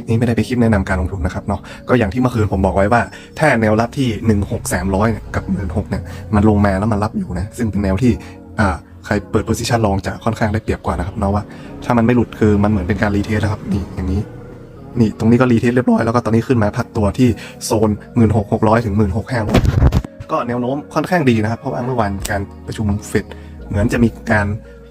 ลิปนี้ไม่ได้ไปนคลิปแนะนำการลงทุนนะครับเนาะก็อย่างที่เมื่อคืนผมบอกไว้ว่า ถ้าแนวรับที่1 6 3 0 0เนี่ยกับ1 6 0เนี่ยมันลงมาแล้วมันรับอยู่นะซึ่งเป็นแนวที่อ่าใครเปิดโพซิชันลองจะค่อนข้างได้เปรียบกว่านะครับเนาะว่าถ้ามันไม่หลุดคือมันเหมือนเป็นการรีเทสนะครับนี่อย่างนี้นี่ตรงนี้ก็รีเทสเรียบร้อยแล้วก็ตอนนี้ขึ้นมาพักตัวที่โซน 1 6 6 0 0 ถึง 1 6 5 0 0ก็แนวโน้มค่อนข้างดีนะครับ เพราะว่าเมื่อวานการประชุมเฟดเหมือนจะมีการ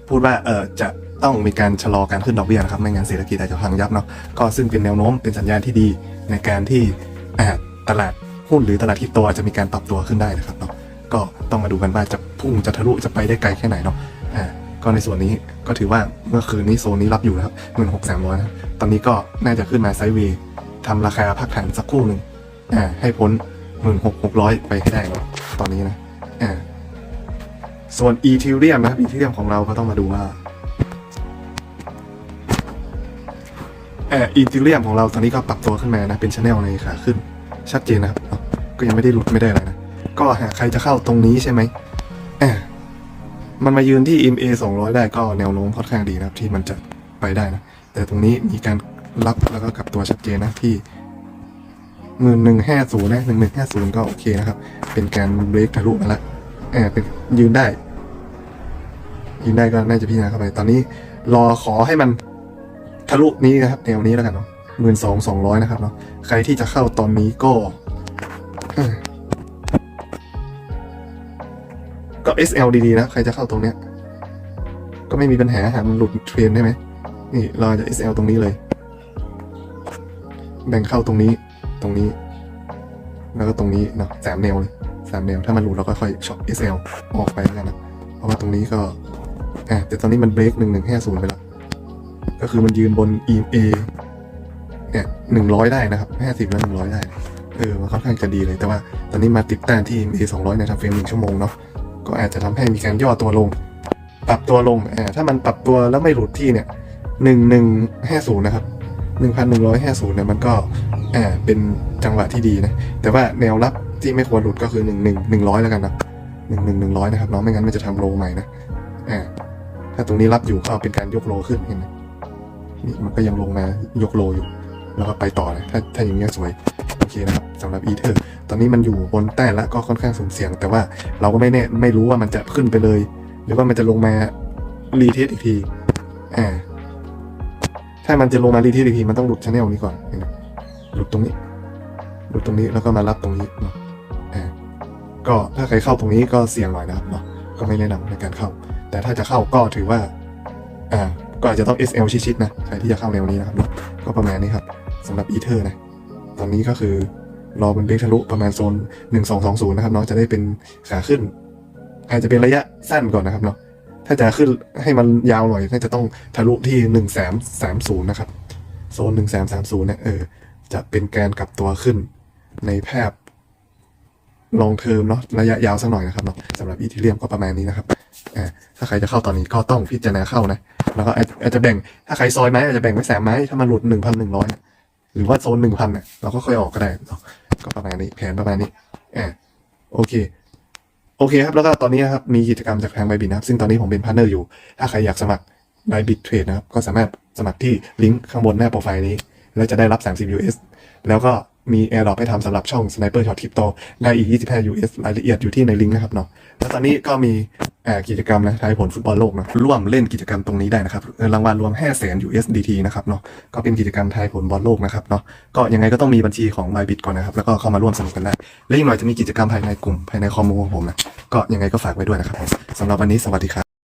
พูดว่าเออจะ ต้องมีการชะลอการขึ้นดอกเบี้ยนะครับไม่งั้นเศรษฐกิจอาจจะพังยับเนาะก็ซึ่งเป็นแนวโน้มเป็นสัญญาณที่ดีในการที่อ่าตลาดหุ้นหรือตลาดคริปโตอาจจะมีการปรับตัวขึ้นได้นะครับเนาะก็ต้องมาดูกันว่าจะพุ่งจะทะลุจะไปได้ไกลแค่ไหนเนาะอ่าก็ในส่วนนี้ก็ถือว่าเมื่อคืนนี้โซนนี้รับอยู่นะครับหมื่นหกแสามร้อยนะตอนนี้ก็น่าจะขึ้นมาไซด์เวย์ทำราคาพักฐานสักคู่หนึ่งอ่าให้พ้นหมื่นหกหกร้อยไปให้ได้เนอะตอนนี้นะอ่าส่วนอีทิเรียมนะครับอีทิเรียมของเราก็ต้องมาดูว่า เอออีทิเรียมของเราตอนนี้ก็ปรับตัวขึ้นมานะ เป็นชแนลในขาขึ้น ชัดเจนนะครับ ก็ยังไม่ได้หลุดไม่ได้อะไรนะ ก็หากใครจะเข้าตรงนี้ใช่ไหมเออมันมายืนที่ MA 200 ได้ก็แนวโน้มค่อนข้างดีนะครับ ที่มันจะไปได้นะ แต่ตรงนี้มีการรับแล้วก็กลับตัวชัดเจนนะที่หมื่นหนึ่งห้าศูนย์นะหนึ่งหนึ่งห้าศูนย์ก็โอเคนะครับ เป็นการเบรกทะลุมาแล้วเออเป็นยืนได้ ยืนได้ก็น่าจะพิจารณาเข้าไป ตอนนี้รอขอให้มัน ทะลุนี้นะครับแนวนี้แล้วกันเนาะหมื่นสองสองร้อยนะครับเนาะใครที่จะเข้าตอนนี้ก็ ก็ SL ดีๆนะ ใครจะเข้าตรงเนี้ย ก็ไม่มีปัญหาหากมันหลุดเทรนได้ไหมนี่เราจะ SL ตรงนี้เลย แบ่งเข้าตรงนี้ตรงนี้ แล้วก็ตรงนี้เนาะสามแนวเลยสามแนว ถ้ามันหลุดเราก็ค่อยช็อต SL ออกไปแล้วกันนะ เพราะว่าตรงนี้ก็อ่าแต่ตอนนี้มันเบรกหนึ่งหนึ่งห้าศูนย์ไปแล้ว ก็คือมันยืนบน EMA เนี่ยหนึ่งร้อยได้นะครับห้าสิบแล้วหนึ่งร้อยได้ เออ มันค่อนข้างจะดีเลย แต่ว่าตอนนี้มาติดต้านที่ EMA สองร้อยในทำเฟรมหนึ่งชั่วโมงเนาะ ก็อาจจะทำให้มีการย่อตัวลง ปรับตัวลงอ่าถ้ามันปรับตัวแล้วไม่หลุดที่เนี่ยหนึ่งหนึ่งห้าศูนย์นะครับหนึ่งพันหนึ่งร้อยห้าศูนย์เนี่ยมันก็อ่าเป็นจังหวะที่ดีนะ แต่ว่าแนวรับที่ไม่ควรหลุดก็คือหนึ่งหนึ่งหนึ่งร้อยแล้วกันนะหนึ่งหนึ่งหนึ่งร้อยนะครับเนาะไม่งั้นมันจะทำโลใหม่นะอ่าถ้าตรงนี้รับอยู่ก็เป็นการยกโลขึ้นเห็นไหม มันก็ยังลงมายกโลอยู่ แล้วก็ไปต่อเลยถ้าถ้าอย่างเงี้ยสวยโอเคนะครับสำหรับอีเทอร์ตอนนี้มันอยู่บนแต้แล้วก็ค่อนข้างสุ่มเสี่ยง แต่ว่าเราก็ไม่แน่ไม่รู้ว่ามันจะขึ้นไปเลย หรือว่ามันจะลงมารีเทสอีกทีอ่าถ้ามันจะลงมารีเทสอีกทีมันต้องหลุดชแนลนี้ก่อนหลุดตรงนี้หลุดตรงนี้แล้วก็มารับตรงนี้เนาะอ่าก็ถ้าใครเข้าตรงนี้ก็เสี่ยงหน่อยนะครับเนาะก็ไม่แนะนำในการเข้า แต่ถ้าจะเข้าก็ถือว่าอ่า ก็อาจจะต้อง SL ชิดๆนะ ใครที่จะเข้าแนวนี้นะครับเนาะก็ประมาณนี้ครับสำหรับอีเทอร์นะ ตอนนี้ก็คือรอเป็นเบรกทะลุประมาณโซน 1220 นะครับเนาะจะได้เป็นขาขึ้น อาจจะเป็นระยะสั้นก่อนนะครับเนาะถ้าจะขึ้นให้มันยาวหน่อยน่าจะต้องทะลุที่ 1330 นะครับ โซน 1330 เนี่ยเออจะเป็นการกลับตัวขึ้นในแภาพลองเทอมเนาะระยะยาวสักหน่อยนะครับเนาะสำหรับอีทีเรียมก็ประมาณนี้นะครับอ่าถ้าใครจะเข้าตอนนี้ก็ต้องพิจารณาเข้านะ แล้วก็อาจจะแบ่งถ้าใครซอยไม้อาจจะแบ่งไว้สามไม้ถ้ามันหลุดหนึ่งพันหนึ่งร้อยหรือว่าโซนหนึ่งพันเนี่ยเราก็ค่อยออกก็ได้ก็ประมาณนี้แผนประมาณนี้อ่าโอเคโอเคครับ แล้วก็ตอนนี้นะครับ มีกิจกรรมจากทางไบบินนะครับ ซึ่งตอนนี้ผมเป็นพาร์เนอร์อยู่ ถ้าใครอยากสมัครไบบิ t เทรดนะครับ ก็สามารถสมัครที่ลิงก์ข้างบนหน้าโปรไฟล์นี้ แล้วจะได้รับ 30 US แล้วก็มี Air d r o p ให้ทำสำหรับช่อง Sniper Shot Crypto ได้อีก 25 US รายละเอียดอยู่ที่ในลิงก์นะครับเนาะแล้วตอนนี้ก็มี กิจกรรมนะทายผลฟุตบอลโลกนะร่วมเล่นกิจกรรมตรงนี้ได้นะครับรางวัลรวม5 0 0 0 0 USDT นะครับเนาะก็เป็นกิจกรรมทายผลบอลโลกนะครับเนาะก็ยังไงก็ต้องมีบัญชีของ mybit ก่อนนะครับแล้วก็เข้ามาร่วมสนุกกันได้และอีกหน่อยจะมีกิจกรรมภายในกลุ่มภายในคอมมูของผมนะก็ยังไงก็ฝากไว้ด้วยนะครับสำหรับวันนี้สวัสดีครับ